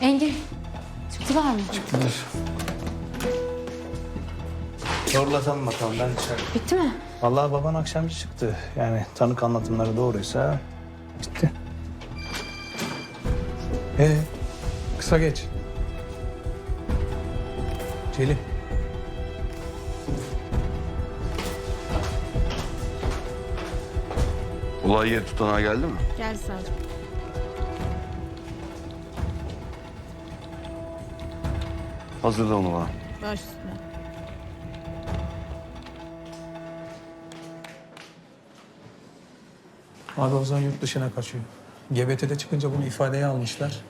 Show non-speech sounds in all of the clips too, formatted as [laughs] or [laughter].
Engin, çıktılar mı? Zorlatalım bakalım ben dışarı. Bitti mi? Vallahi baban akşamcı çıktı. Yani tanık anlatımları doğruysa bitti. Ee, kısa geç. Celil. Olay yeri tutanağa geldi mi? Geldi savcım. Hazırla onu bana. Baş üstüne. Abi Ozan yurt dışına kaçıyor. GBT'de çıkınca bunu ifadeye almışlar.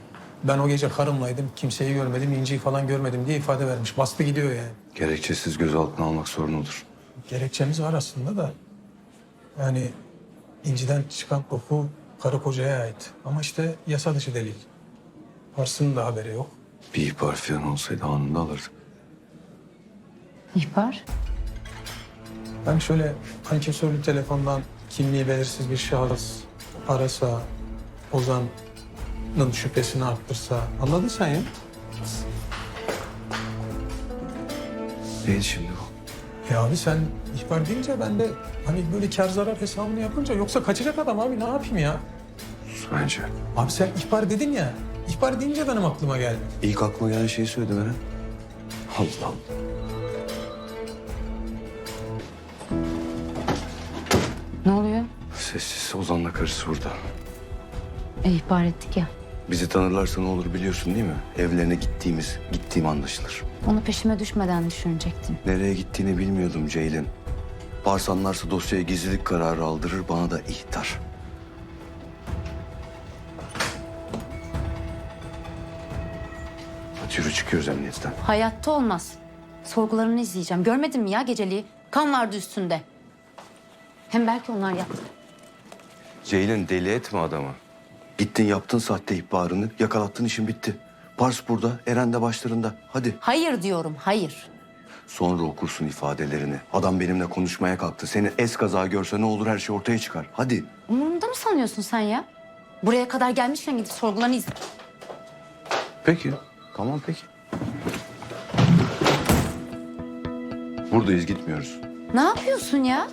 Ben o gece karımlaydım. Kimseyi görmedim, İnci'yi falan görmedim diye ifade vermiş. Bastı gidiyor yani. Gerekçesiz gözaltına almak sorunudur. Gerekçemiz var aslında da. Yani İnci'den çıkan koku karı kocaya ait. Ama işte yasa dışı delil. Pars'ın da haberi yok. Bir ihbar falan olsaydı anında alırdık. İhbar? Ben şöyle ankesörlü telefondan kimliği belirsiz bir şahıs arasa Ozan'ın şüphesini arttırsa anladın sen ya? Neydi şimdi bu? Ya abi sen ihbar deyince ben de hani böyle kar zarar hesabını yapınca yoksa kaçacak adam abi ne yapayım ya? Bence. Abi sen ihbar dedin ya. İhbar deyince benim aklıma geldi. İlk aklıma gelen şeyi söyledi bana. Allah Allah. Ne oluyor? Sessiz Ozan'la karısı burada. E, ihbar ettik ya. Bizi tanırlarsa ne olur biliyorsun değil mi? Evlerine gittiğimiz, gittiğim anlaşılır. Onu peşime düşmeden düşünecektim. Nereye gittiğini bilmiyordum Ceylin. Barsanlarsa dosyaya gizlilik kararı aldırır, bana da ihtar. Çıkıyoruz emniyetten. Hayatta olmaz. Sorgularını izleyeceğim. Görmedin mi ya geceliği? Kan vardı üstünde. Hem belki onlar yaptı. Ceylin deli etme adamı. Gittin yaptın sahte ihbarını, yakalattın işin bitti. Pars burada, Eren de başlarında. Hadi. Hayır diyorum, hayır. Sonra okursun ifadelerini. Adam benimle konuşmaya kalktı. Seni es kaza görse ne olur her şey ortaya çıkar. Hadi. Umurumda mı sanıyorsun sen ya? Buraya kadar gelmişken gidip sorgularını izle. Peki. Tamam peki. Buradayız gitmiyoruz. Ne yapıyorsun ya?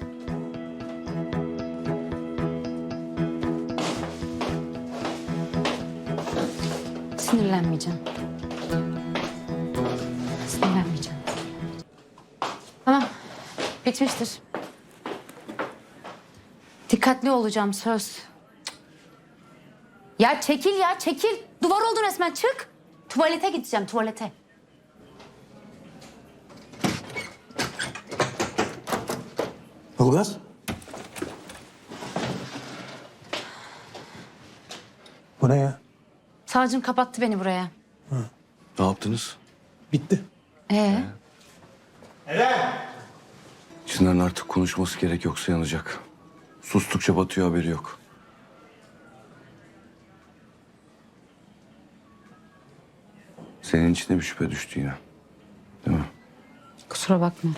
Sinirlenmeyeceğim. Sinirlenmeyeceğim. Tamam. Bitmiştir. Dikkatli olacağım söz. Ya çekil ya çekil. Duvar oldu resmen çık. Tuvalete gideceğim tuvalete. Ilgaz. Bu ne ya? Savcım kapattı beni buraya. Ne yaptınız? Bitti. Ee? Çınar'ın artık konuşması gerek yoksa yanacak. Sustukça batıyor haberi yok. Senin içine bir şüphe düştü yine. Değil mi? Kusura bakma.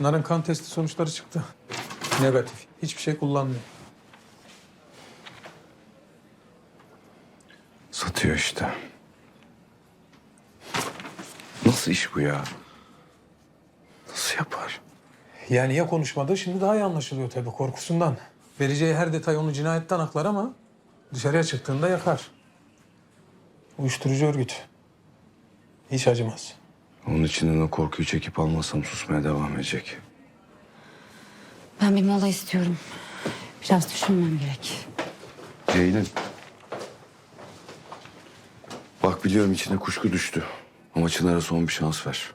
Çınar'ın kan testi sonuçları çıktı. Negatif. Hiçbir şey kullanmıyor. Satıyor işte. Nasıl iş bu ya? Nasıl yapar? Yani ya konuşmadı şimdi daha iyi anlaşılıyor tabii korkusundan. Vereceği her detay onu cinayetten aklar ama dışarıya çıktığında yakar. Uyuşturucu örgüt. Hiç acımaz. Onun içinden o korkuyu çekip almasam susmaya devam edecek. Ben bir mola istiyorum. Biraz düşünmem gerek. Ceylin. Bak biliyorum içine kuşku düştü. Ama Çınar'a son bir şans ver.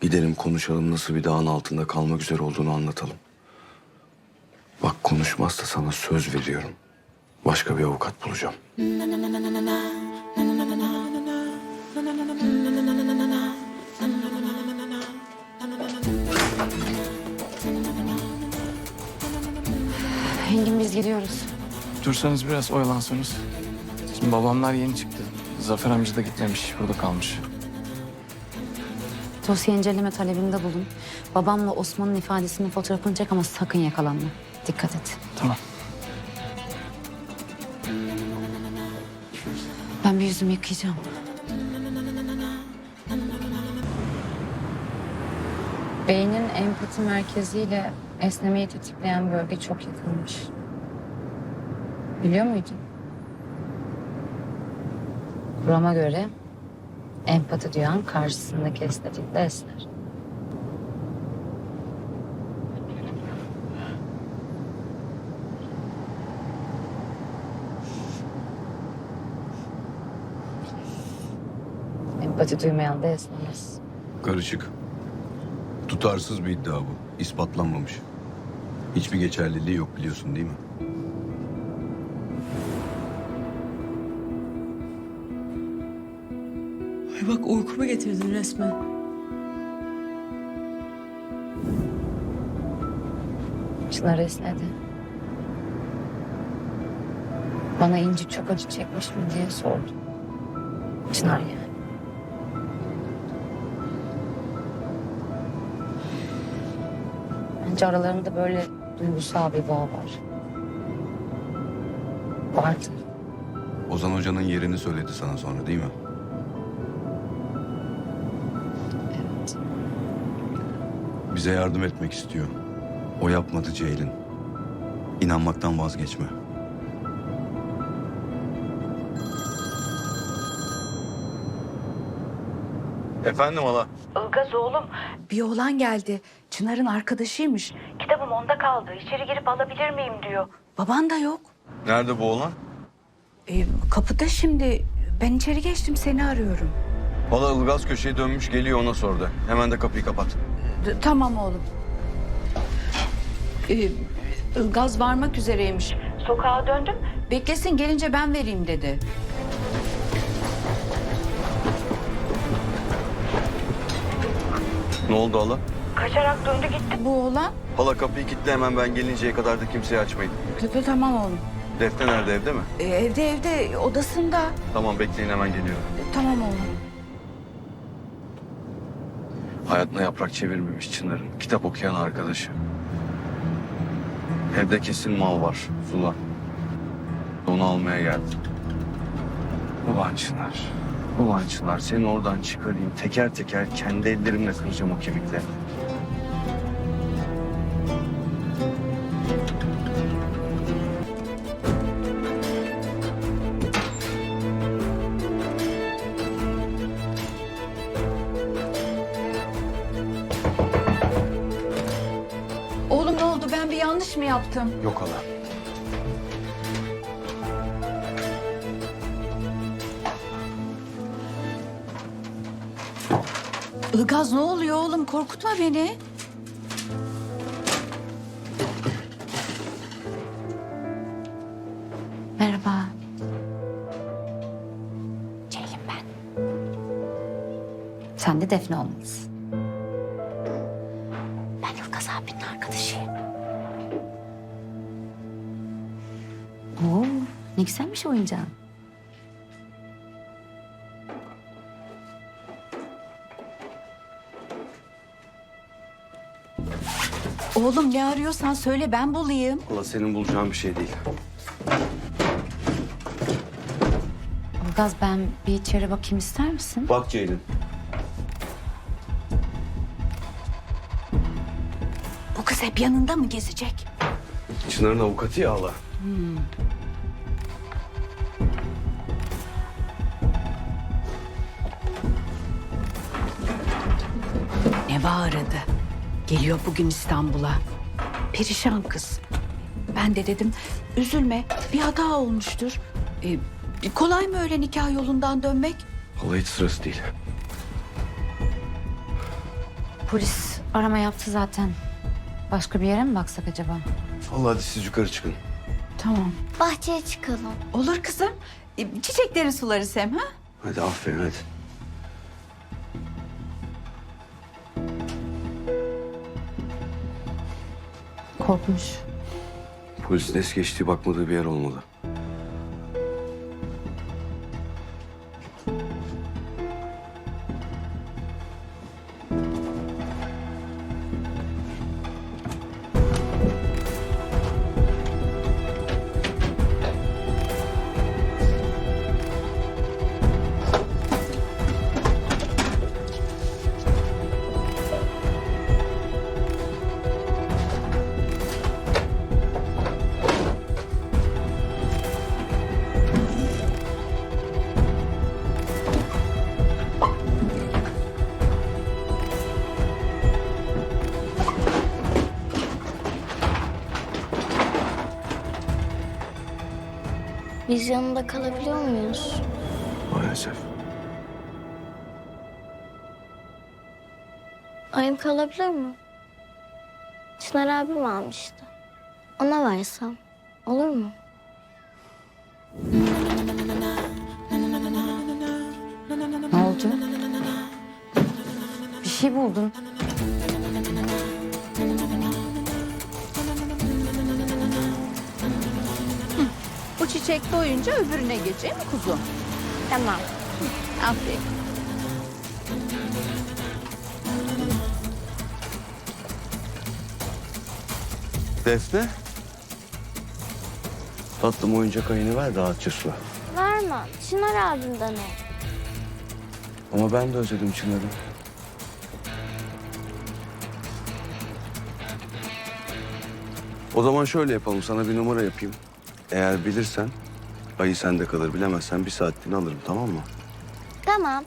Gidelim konuşalım nasıl bir dağın altında kalmak üzere olduğunu anlatalım. Bak konuşmazsa sana söz veriyorum. Başka bir avukat bulacağım. Engin biz gidiyoruz. Dursanız biraz oyalansanız. Şimdi babamlar yeni çıktı. Zafer amca da gitmemiş, burada kalmış. Dosya inceleme talebinde bulun. Babamla Osman'ın ifadesinin fotoğrafını çek ama sakın yakalanma. Dikkat et. Tamam. Ben bir yüzümü yıkayacağım. Beynin empati merkeziyle esnemeyi tetikleyen bölge çok yakınmış. Biliyor muydun? Kurama göre empati duyan karşısındaki estetikle esner. Empati duymayan da esnemez. Karışık. Tutarsız bir iddia bu. İspatlanmamış. Hiçbir geçerliliği yok biliyorsun değil mi? Ay bak uykumu getirdin resmen. Çınar esnedi. Bana İnci çok acı çekmiş mi diye sordu. Çınar yani. Bence aralarında böyle duygusal bir bağ var. Vardı. Ozan Hoca'nın yerini söyledi sana sonra değil mi? Evet. Bize yardım etmek istiyor. O yapmadı Ceylin. İnanmaktan vazgeçme. Efendim hala. Ilgaz oğlum bir oğlan geldi. Çınar'ın arkadaşıymış. Kitabım onda kaldı. İçeri girip alabilir miyim diyor. Baban da yok. Nerede bu oğlan? E, kapıda şimdi. Ben içeri geçtim seni arıyorum. Hala Ilgaz köşeye dönmüş geliyor ona sordu. Hemen de kapıyı kapat. D- tamam oğlum. E, Ilgaz varmak üzereymiş. Sokağa döndüm. Beklesin gelince ben vereyim dedi. Ne oldu hala? Kaçarak döndü gitti bu oğlan. Hala kapıyı kilitle hemen ben gelinceye kadar da kimseye açmayın. T- t- Tamam oğlum. Defne nerede evde mi? E, evde evde odasında. Tamam bekleyin hemen geliyorum. E, tamam oğlum. Hayatına yaprak çevirmemiş Çınar'ın. Kitap okuyan arkadaşı. Evde kesin mal var. Sula. Onu almaya geldim. Ulan Çınar. Ulan Çınar seni oradan çıkarayım. Teker teker kendi ellerimle kıracağım o kemikleri. Oğlum ne oldu ben bir yanlış mı yaptım? Yok hala. Ilgaz ne oluyor oğlum korkutma beni. Merhaba. Ceylin ben. Sen de Defne olmalısın. Ben Ilgaz abinin arkadaşıyım. Oo, ne güzelmiş oyuncağın. Oğlum ne arıyorsan söyle ben bulayım. Hala senin bulacağın bir şey değil. Ilgaz ben bir içeri bakayım ister misin? Bak Ceylin. Bu kız hep yanında mı gezecek? Çınar'ın avukatı ya hala. Neva aradı. Geliyor bugün İstanbul'a. Perişan kız. Ben de dedim üzülme bir hata olmuştur. Ee, kolay mı öyle nikah yolundan dönmek? Hala hiç sırası değil. Polis arama yaptı zaten. Başka bir yere mi baksak acaba? Hala hadi siz yukarı çıkın. Tamam. Bahçeye çıkalım. Olur kızım. Ee, çiçekleri sularız hem ha? Hadi aferin hadi. Korkmuş. Polisin es geçtiği bakmadığı bir yer olmalı. Biz yanında kalabiliyor muyuz? Maalesef. Ayım kalabilir mi? Çınar abim almıştı. Ona versem olur mu? Ne oldu? Bir şey buldun. Bu çiçek doyunca öbürüne geçeyim mi kuzum? Tamam. Aferin. Defne. Tatlım oyuncak ayını ver rahatça su. Vermem. Çınar abimden o. Ama ben de özledim Çınar'ı. O zaman şöyle yapalım. Sana bir numara yapayım. Eğer bilirsen ayı sende kalır. Bilemezsen bir saatliğini alırım tamam mı? Tamam.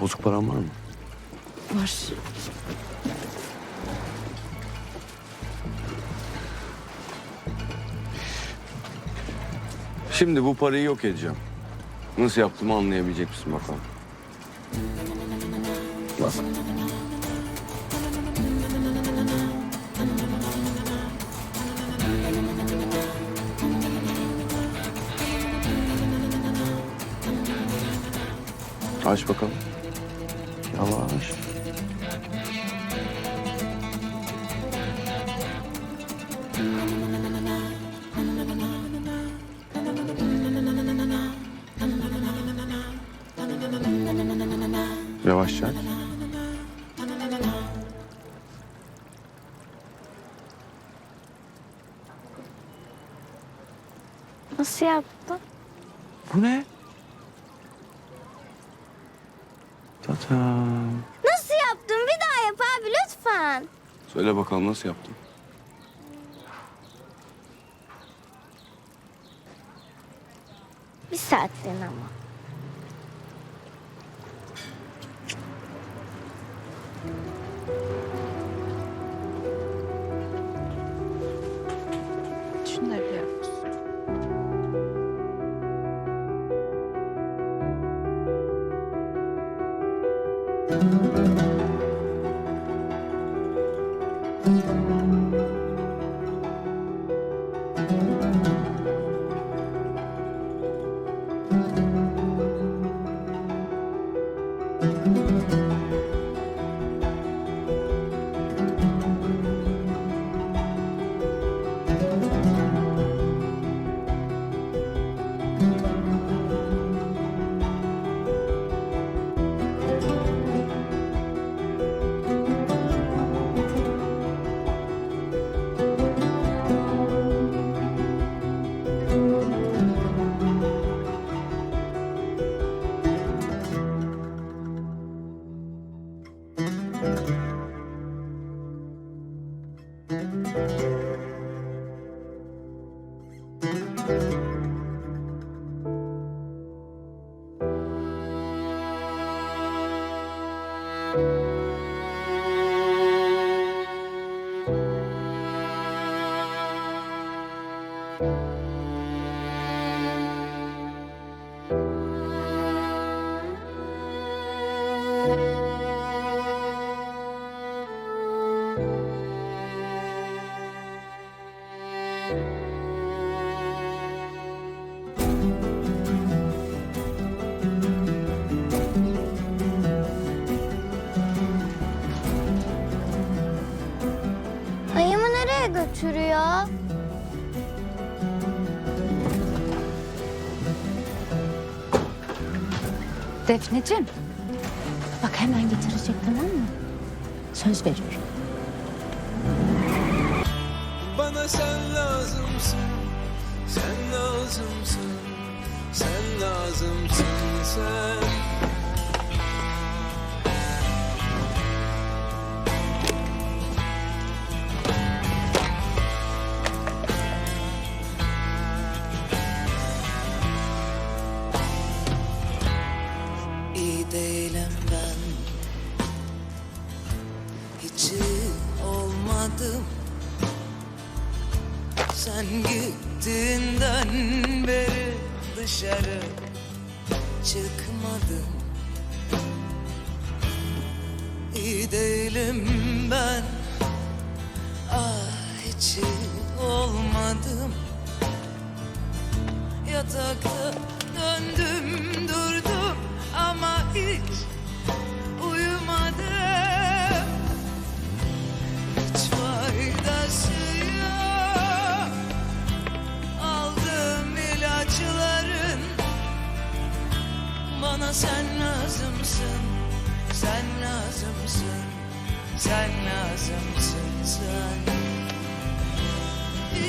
Bozuk paran var mı? Var. Şimdi bu parayı yok edeceğim. Nasıl yaptığımı anlayabilecek misin bakalım? Bak. Aç bakalım. Yavaş. Yavaşça. Nasıl yaptın? Bu ne? Tatam. Nasıl yaptın? Bir daha yap abi lütfen. Söyle bakalım nasıl yaptın? Bir saatliğine ama. Defneciğim. Bak hemen getirecek tamam mı? Söz veriyorum. Bana sen lazımsın, sen lazımsın, sen lazımsın sen. İyi olmadım. Yatakta döndüm durdum ama hiç uyumadım. Hiç faydası yok. Aldığım ilaçların. Bana sen lazımsın Sen lazımsın Sen lazımsın sen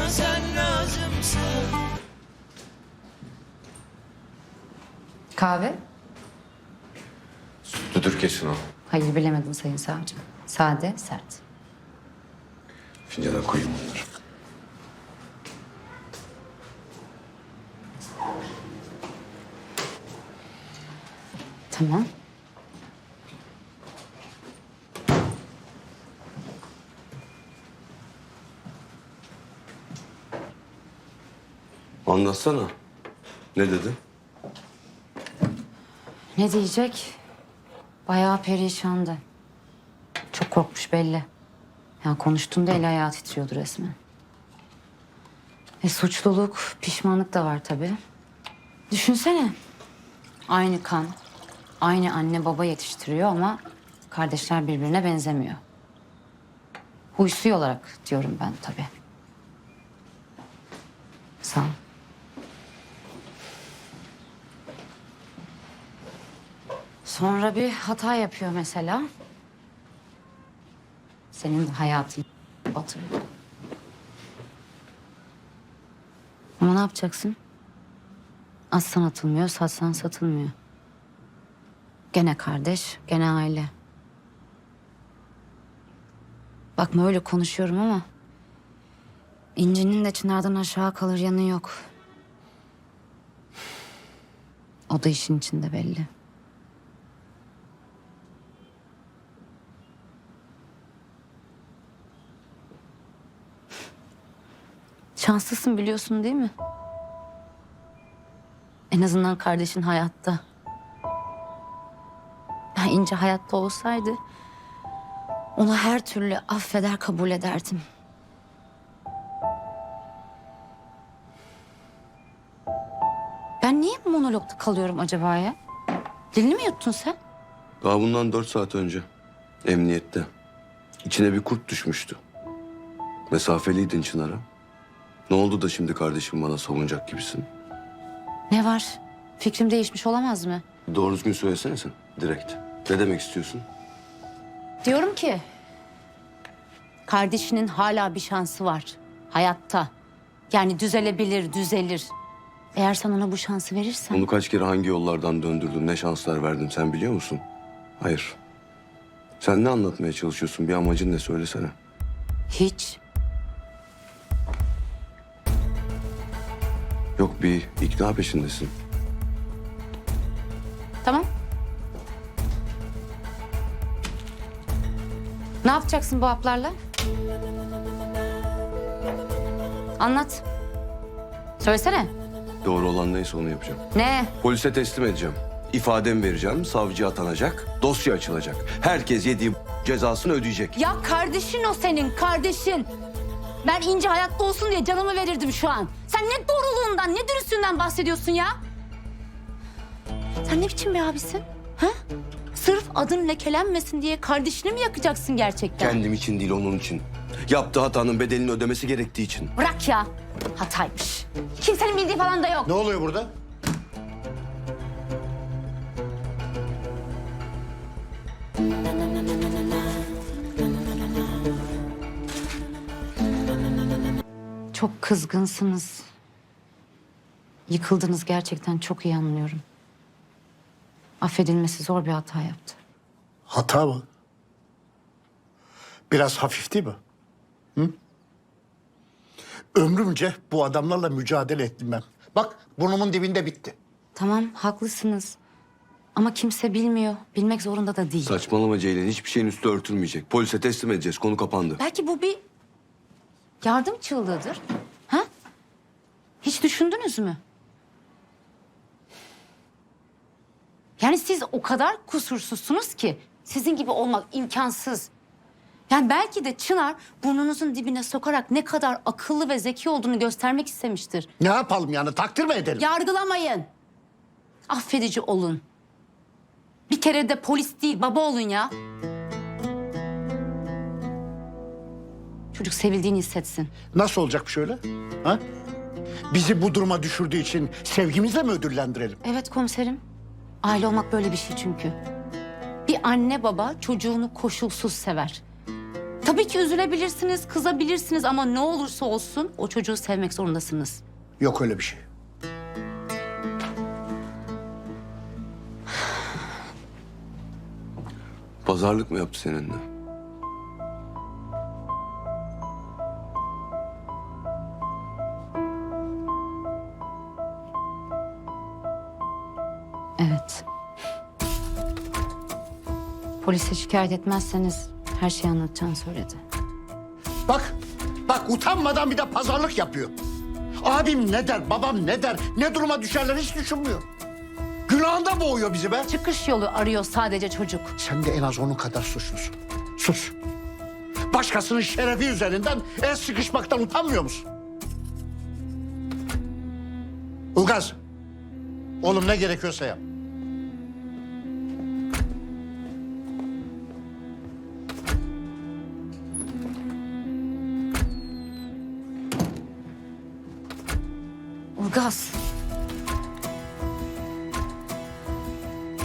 Bana sen lazımsın. Kahve? Sütlüdür kesin o. Hayır bilemedim sayın savcım. Sade, sert. Fincana koyayım onları. Tamam. Anlatsana. Ne dedi? Ne diyecek? Bayağı perişandı. Çok korkmuş belli. Yani konuştuğunda eli ayağı titriyordu resmen. E suçluluk, pişmanlık da var tabii. Düşünsene. Aynı kan, aynı anne baba yetiştiriyor ama kardeşler birbirine benzemiyor. Huysuy olarak diyorum ben tabii. Sağ ol. Sonra bir hata yapıyor mesela. Senin de hayatını batırıyor. Ama ne yapacaksın? Atsan atılmıyor, satsan satılmıyor. Gene kardeş, gene aile. Bakma öyle konuşuyorum ama... ...İnci'nin de Çınar'dan aşağı kalır yanı yok. O da işin içinde belli. Şanslısın biliyorsun değil mi? En azından kardeşin hayatta. Ya İnce hayatta olsaydı... ...onu her türlü affeder kabul ederdim. Ben niye bu monologda kalıyorum acaba ya? Dilini mi yuttun sen? Daha bundan dört saat önce. Emniyette. İçine bir kurt düşmüştü. Mesafeliydin Çınar'a. Ne oldu da şimdi kardeşim bana savunacak gibisin? Ne var? Fikrim değişmiş olamaz mı? Doğru düzgün söylesene sen direkt. Ne demek istiyorsun? Diyorum ki... ...kardeşinin hala bir şansı var. Hayatta. Yani düzelebilir, düzelir. Eğer sen ona bu şansı verirsen... Onu kaç kere hangi yollardan döndürdüm, ne şanslar verdim sen biliyor musun? Hayır. Sen ne anlatmaya çalışıyorsun? Bir amacın ne söylesene. Hiç. Yok bir ikna peşindesin. Tamam. Ne yapacaksın bu haplarla? Anlat. Söylesene. Doğru olan neyse onu yapacağım. Ne? Polise teslim edeceğim. İfadem vereceğim, savcı atanacak, dosya açılacak. Herkes yediği [laughs] Cezasını ödeyecek. Ya kardeşin o senin kardeşin. Ben İnci hayatta olsun diye canımı verirdim şu an. Sen ne doğruluğundan ne dürüstlüğünden bahsediyorsun ya? Sen ne biçim bir abisin? Ha? Sırf adın lekelenmesin diye kardeşini mi yakacaksın gerçekten? Kendim için değil onun için. Yaptığı hatanın bedelini ödemesi gerektiği için. Bırak ya. Hataymış. Kimsenin bildiği falan da yok. Ne oluyor burada? Çok kızgınsınız. Yıkıldınız gerçekten çok iyi anlıyorum. Affedilmesi zor bir hata yaptı. Hata mı? Biraz hafif değil mi? Hı? Ömrümce bu adamlarla mücadele ettim ben. Bak burnumun dibinde bitti. Tamam haklısınız. Ama kimse bilmiyor. Bilmek zorunda da değil. Saçmalama Ceylin. Hiçbir şeyin üstü örtülmeyecek. Polise teslim edeceğiz. Konu kapandı. Belki bu bir yardım çığlığıdır. Ha? Hiç düşündünüz mü? Yani siz o kadar kusursuzsunuz ki sizin gibi olmak imkansız. Yani belki de Çınar burnunuzun dibine sokarak ne kadar akıllı ve zeki olduğunu göstermek istemiştir. Ne yapalım yani takdir mi edelim? Yargılamayın. Affedici olun. Bir kere de polis değil baba olun ya. Çocuk sevildiğini hissetsin. Nasıl olacak bu şöyle? Ha? Bizi bu duruma düşürdüğü için sevgimizle mi ödüllendirelim? Evet komiserim. Aile olmak böyle bir şey çünkü. Bir anne baba çocuğunu koşulsuz sever. Tabii ki üzülebilirsiniz, kızabilirsiniz ama ne olursa olsun o çocuğu sevmek zorundasınız. Yok öyle bir şey. Pazarlık mı yaptı seninle? Polise şikayet etmezseniz her şeyi anlatacağını söyledi. Bak, bak utanmadan bir de pazarlık yapıyor. Abim ne der, babam ne der, ne duruma düşerler hiç düşünmüyor. Günahında boğuyor bizi be. Çıkış yolu arıyor sadece çocuk. Sen de en az onun kadar suçlusun. Sus. Başkasının şerefi üzerinden el sıkışmaktan utanmıyor musun? Ulgaz. Oğlum ne gerekiyorsa yap. Ulgaz.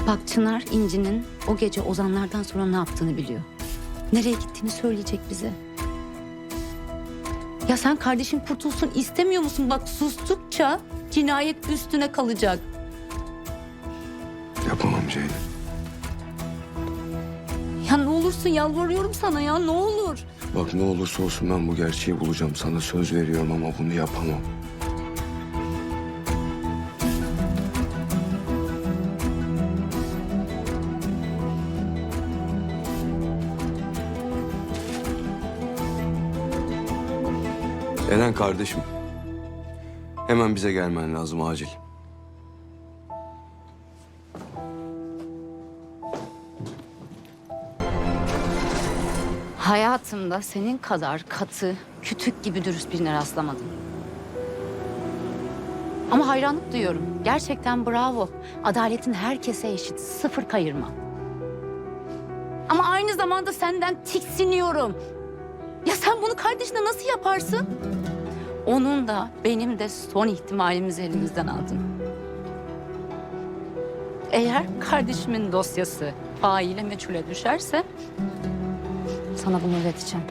Bak Çınar İnci'nin o gece Ozanlardan sonra ne yaptığını biliyor. Nereye gittiğini söyleyecek bize. Ya sen kardeşin kurtulsun istemiyor musun? Bak sustukça cinayet üstüne kalacak. Yapamam Ceylin. Ya ne olursun yalvarıyorum sana ya ne olur. Bak ne olursa olsun ben bu gerçeği bulacağım. Sana söz veriyorum ama bunu yapamam. Eren kardeşim. Hemen bize gelmen lazım acil. Hayatımda senin kadar katı, kütük gibi dürüst birine rastlamadım. Ama hayranlık duyuyorum. Gerçekten bravo. Adaletin herkese eşit, sıfır kayırma. Ama aynı zamanda senden tiksiniyorum. Ya sen bunu kardeşine nasıl yaparsın? Onun da benim de son ihtimalimizi elimizden aldın. Eğer kardeşimin dosyası faile meçhule düşerse sana bunu ödeteceğim.